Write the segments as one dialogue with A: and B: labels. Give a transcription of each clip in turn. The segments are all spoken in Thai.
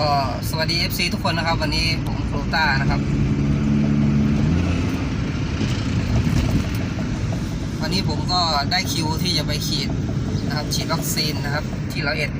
A: ก็สวัสดี FC ทุกคนนะครับ วันนี้ผมครต้านะครับ วันนี้ผมก็ได้คิวที่จะไปฉีดนะครับ ฉีดวัคซีนนะครับ ที่ร้อยเอ็ด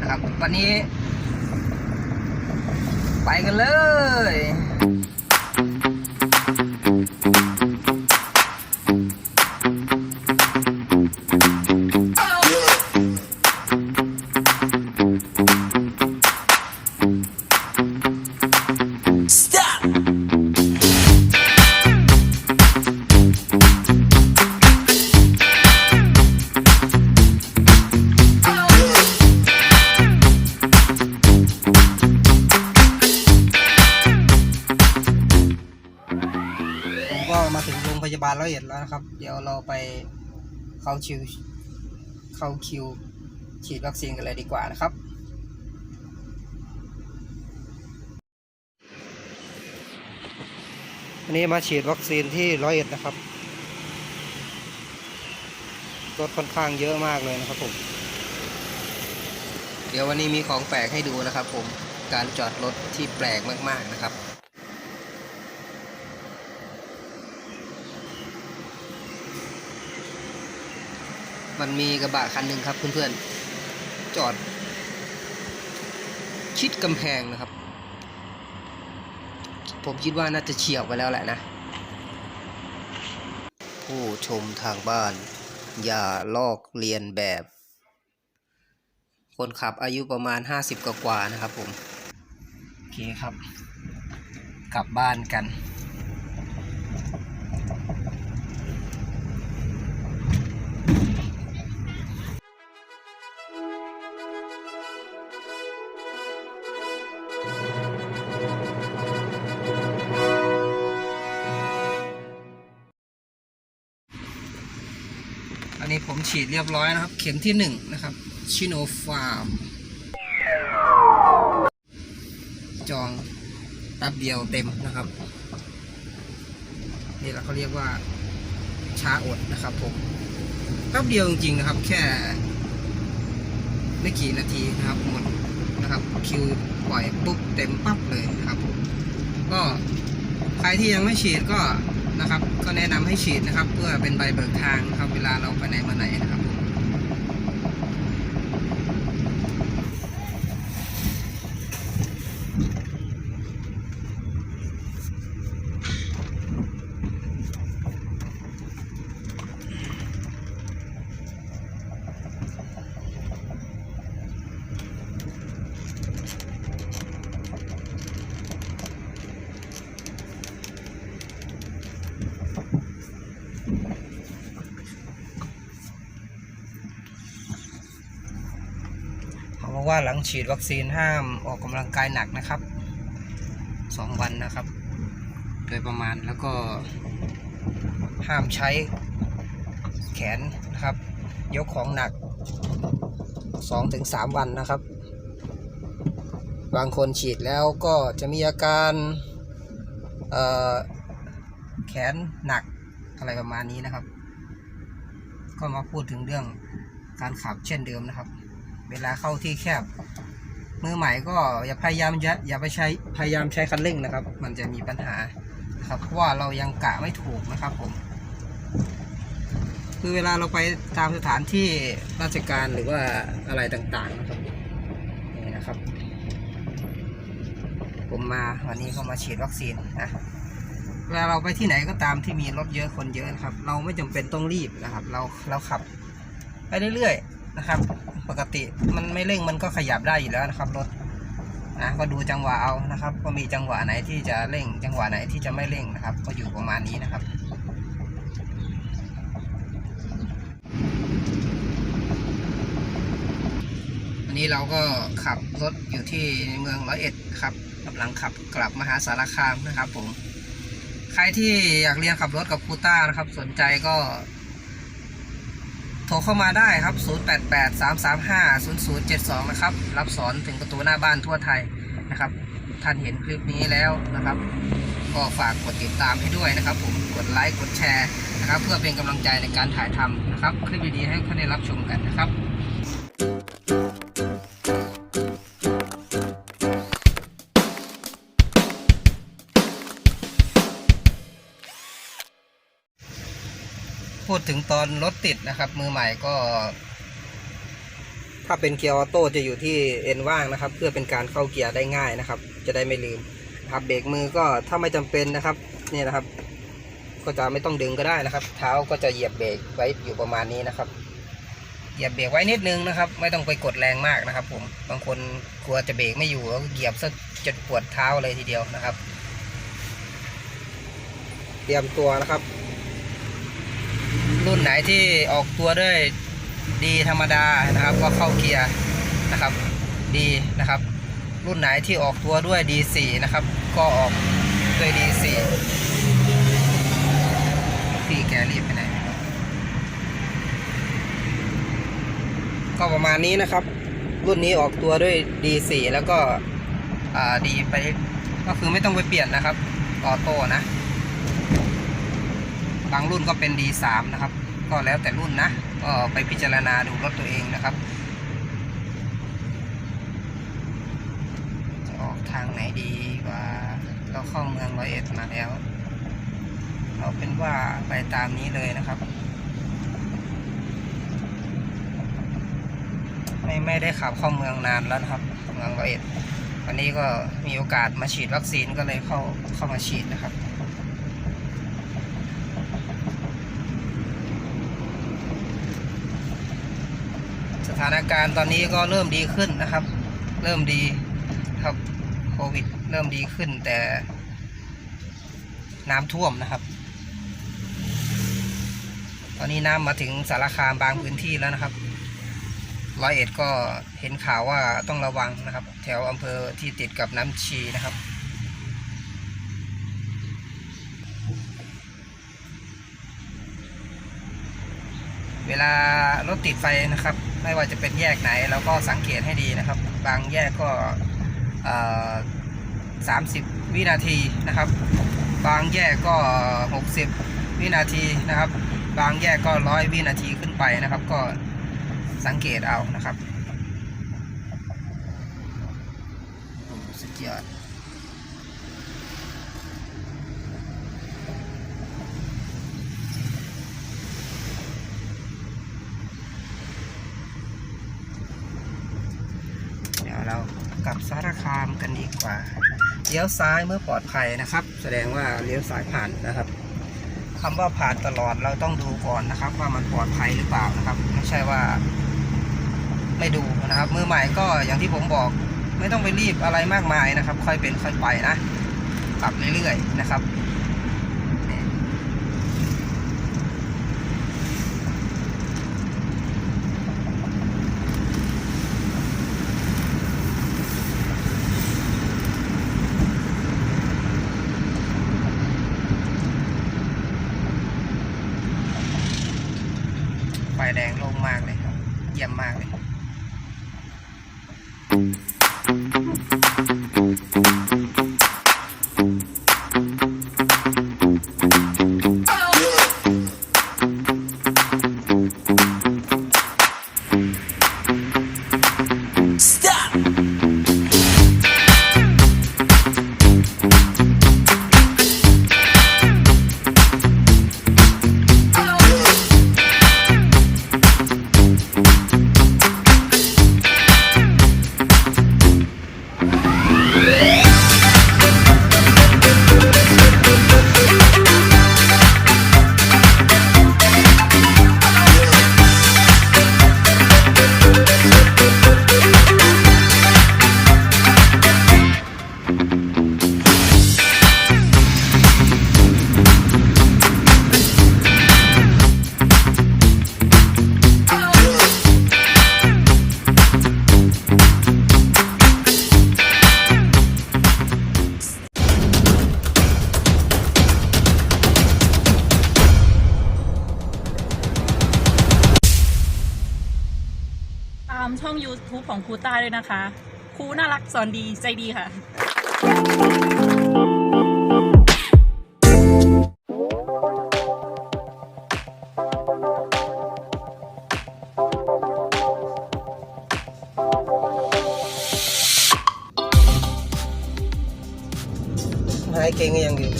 A: นะครับ วันนี้ ไปกันเลย ไปเข้าคิวเข้าคิวฉีดวัคซีนกันเลยดีกว่านะครับ วันนี้มาฉีดวัคซีนที่ร้อยเอ็ดนะครับรถค่อนข้างเยอะมากเลยนะครับผม เดี๋ยววันนี้มีของแปลกให้ดูนะครับผม การจอดรถที่แปลกมากๆนะครับ มันมีกระบะคันหนึ่งครับเพื่อนๆ จอด ชิดกำแพงนะครับ ผมคิดว่าน่าจะเฉียวไปแล้วแหละนะ ผู้ชมทางบ้าน อย่าลอกเลียนแบบ คนขับอายุประมาณ 50 กว่าๆนะครับผม โอเคครับ กลับบ้านกัน ผมฉีดเรียบร้อยนะครับ เข็มที่หนึ่งนะครับชิโนฟาร์มจองแป๊บเดียวเต็มนะครับ นี่เราเขาเรียกว่าชาอดนะครับผมแป๊บเดียวจริงๆนะครับ แค่ไม่กี่นาทีนะครับหมดนะครับคิวปล่อยปุ๊บเต็มปั๊บเลยนะครับผมก็ใครที่ยังไม่ฉีดก็ นะครับ ก็แนะนำให้ฉีดนะครับ เพื่อเป็นใบเบิกทางครับเวลาเราไปไหนมาไหนนะครับ ผมเขาบอกว่าหลังฉีดวัคซีนห้ามออกกำลังกายหนักนะครับสองวันนะครับ โดยประมาณแล้วก็ห้ามใช้แขนนะครับ ยกของหนักสองถึงสามวันนะครับ บางคนฉีดแล้วก็จะมีอาการแขนหนักอะไรประมาณนี้นะครับ ก็มาพูดถึงเรื่องการขับเช่นเดิมนะครับ เวลาเข้าที่แคบ มือใหม่ก็อย่าพยายามอย่าอย่าไปใช้พยายามใช้คันเร่งนะครับ มันจะมีปัญหาครับเพราะว่าเรายังกะไม่ถูกนะครับผม คือเวลาเราไปตามสถานที่ราชการหรือว่าอะไรต่างๆนะครับนี่นะครับ ผมมาวันนี้ก็มาฉีดวัคซีนนะเวลาเราไปที่ไหนก็ตามที่มีรถเยอะคนเยอะนะครับ เราไม่จำเป็นต้องรีบนะครับ เราเราขับไปเรื่อยๆนะครับ ปกติมันไม่เร่งมันก็ขยับได้อยู่แล้วนะครับรถนะก็ดูจังหวะเอานะครับก็มีจังหวะไหนที่จะเร่ง จังหวะไหนที่จะไม่เร่งนะครับ ก็อยู่ประมาณนี้นะครับวันนี้เราก็ขับรถอยู่ที่เมืองร้อยเอ็ดครับกำลังขับกลับมหาสารคามนะครับผมใครที่อยากเรียนขับรถกับครูต้านะครับ สนใจก็ โทรเข้ามาได้ครับ 0883350072 นะครับ รับสอนถึงประตูหน้าบ้านทั่วไทยนะครับ ท่านเห็นคลิปนี้แล้วนะครับ ก็ฝากกดติดตามให้ด้วยนะครับ ผม กดไลค์ กดแชร์นะครับ เพื่อเป็นกำลังใจในการถ่ายทำนะครับ คลิปดีๆให้ท่านได้รับชมกันนะครับ ถึงตอนรถติดนะครับ มือใหม่ก็ ถ้าเป็นเกียร์ออโต้จะอยู่ที่เอ็นว่างนะครับ เพื่อเป็นการเข้าเกียร์ได้ง่ายนะครับ จะได้ไม่ลืมครับเบรกมือก็ถ้าไม่จำเป็นนะครับนี่นะครับ ก็จะไม่ต้องดึงก็ได้นะครับ เท้าก็จะเหยียบเบรกไว้อยู่ประมาณนี้นะครับเหยียบเบรกไว้นิดนึงนะครับ ไม่ต้องไปกดแรงมากนะครับ ผมบางคนกลัวจะเบรกไม่อยู่แล้วเหยียบซะจนปวดเท้าเลยทีเดียวนะครับ เตรียมตัวนะครับ รุ่นไหนที่ออกตัวด้วยดีธรรมดานะครับ ก็เข้าเกียร์นะครับดีนะครับ รุ่นไหนที่ออกตัวด้วยดีสี่นะครับ ก็ออกด้วยดีสี่พี่แกรีบไปไหนก็ประมาณนี้นะครับ รุ่นนี้ออกตัวด้วย D4 แล้วก็ดีไปก็คือไม่ต้องไปเปลี่ยนนะครับออโต้นะ บางรุ่นก็เป็น D3 นะครับ ก็แล้วแต่รุ่นนะก็ไปพิจารณาดูรถตัวเองนะครับจะออกทางไหนดีว่าเราเข้าเมืองร้อยเอ็ดมาแล้วเอาเป็นว่าไปตามนี้เลยนะครับ ไม่ไม่ได้ขับเข้าเมืองนานแล้วนะครับเมืองร้อยเอ็ดวันนี้ก็มีโอกาสมาฉีดวัคซีนก็เลยเข้าเข้ามาฉีดนะครับ ถานการณ์ตอนนี้ก็เริ่มดีขึ้นนะครับ เริ่มดีครับโควิด เริ่มดีขึ้นแต่ น้ำท่วมนะครับ ตอนนี้น้ำมาถึงสารคามบางพื้นที่แล้วนะครับร้อยเอ็ดก็เห็นข่าวว่าต้องระวังนะครับ แถวอำเภอที่ติดกับน้ำชีนะครับเวลารถติดไฟนะครับ ไม่ว่าจะเป็นแยกไหนเราก็สังเกตให้ดีนะครับ บางแยกก็สามสิบวินาทีนะครับ บางแยกก็หกสิบวินาทีนะครับ บางแยกก็ร้อยวินาทีขึ้นไปนะครับ ก็สังเกตเอานะครับสุดยอดเดี๋ยวเรากลับสารคามกันดีกว่า เลี้ยวซ้ายเมื่อปลอดภัยนะครับ แสดงว่าเลี้ยวซ้ายผ่านนะครับคำว่าผ่านตลอดเราต้องดูก่อนนะครับ ว่ามันปลอดภัยหรือเปล่านะครับ ไม่ใช่ว่า ไม่ดูนะครับ มือใหม่ก็อย่างที่ผมบอก ไม่ต้องไปรีบอะไรมากมายนะครับ ค่อยเป็นค่อยไปนะขับเรื่อยๆนะครับนี่ไฟแดงลงมากเลยครับ เยี่
B: YouTube ของครูต้าด้วยนะคะ ครูน่ารักสอนดีใจดีค่ะ
A: หายเก่งก็ยังอยู่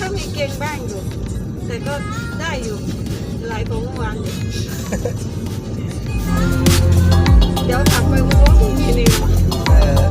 C: ก็มีเกรงบ้างอยู่ แต่ก็ได้อยู่หลายของเมื่อวาน เดี๋ยวถักไปว่ามีนี่